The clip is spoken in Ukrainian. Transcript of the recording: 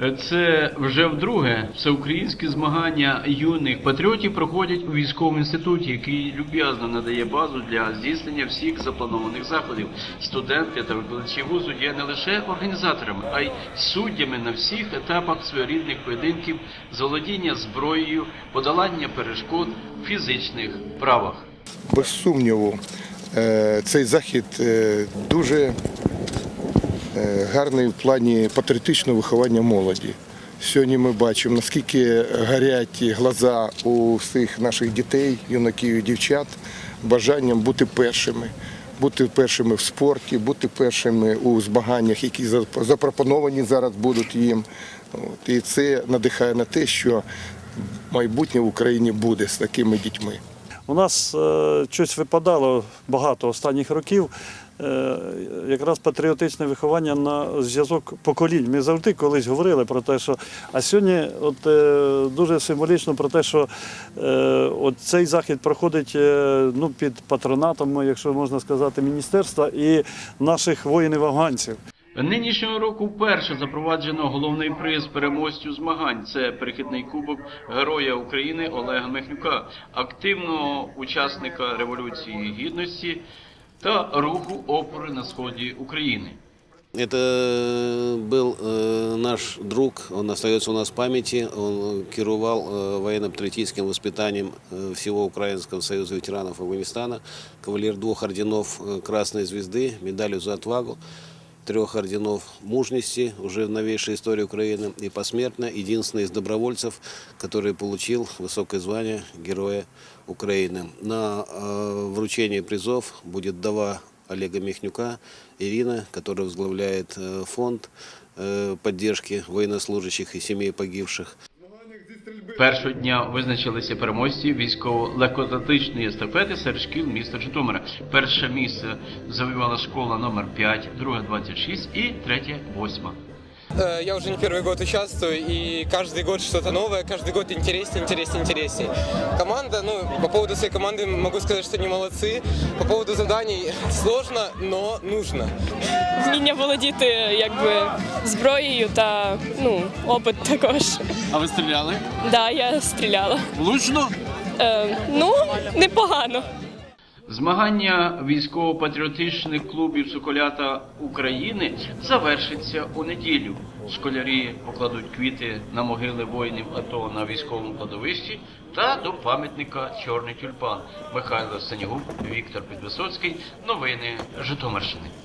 Це вже вдруге всеукраїнські змагання юних патріотів проходять у військовому інституті, який люб'язно надає базу для здійснення всіх запланованих заходів. Студенти та викладачі вузу є не лише організаторами, а й суддями на всіх етапах своєрідних поєдинків, заволодіння зброєю, подолання перешкод в фізичних правах. Без сумніву, е, цей захід е, дуже гарний в плані патріотичного виховання молоді. Сьогодні ми бачимо, наскільки горять глаза у всіх наших дітей, юнаків і дівчат бажанням бути першими. Бути першими в спорті, бути першими у змаганнях, які запропоновані зараз будуть їм. І це надихає на те, що майбутнє в Україні буде з такими дітьми. У нас е, щось випадало багато останніх років. Е, Якраз патріотичне виховання на зв'язок поколінь. Ми завжди колись говорили про те, що а сьогодні от, е, дуже символічно про те, що е, от цей захід проходить ну, під патронатом, якщо можна сказати, міністерства і наших воїнів-афганців. Нинішнього року вперше запроваджено головний приз переможцю змагань. Це перехідний кубок Героя України Олега Михнюка, активного учасника Революції Гідності та руху опори на сході України. Это был э, наш друг, он остается у нас в памяти. Он керувал э, военно-патриотическим воспитанием э, всего Украинского союза ветеранов Афганистана. Кавалер двух орденов э, Красной Звезды, медалью за отвагу, трех орденов мужности уже в новейшей истории Украины и посмертно единственный из добровольцев, который получил высокое звание Героя Украины. На э, вручении призов будет дава Олега Михнюка, Ирина, которая возглавляет э, фонд э, поддержки военнослужащих и семей погибших. Першого дня визначилися переможці військово-легкоатлетичної естафети серед шкіл міста Житомира. Перше місце завоювала школа номер 5, друге 26 і третє 8. Э, Я уже не первый год участвую, и каждый год что-то новое, каждый год интереснее, интереснее, интереснее. Команда, ну, по поводу своей команды могу сказать, что они молодцы. По поводу заданий сложно, но нужно. вміння володіти якби зброєю та ну опит також. А ви стріляли? Да, я стріляла. Влучно? Е, ну непогано. Змагання військово-патріотичних клубів Соколята України завершиться у неділю. Школярі покладуть квіти на могили воїнів АТО на військовому кладовищі та до пам'ятника Чорний тюльпан Михайло Санігуб, Віктор Підвисоцький. Новини Житомирщини.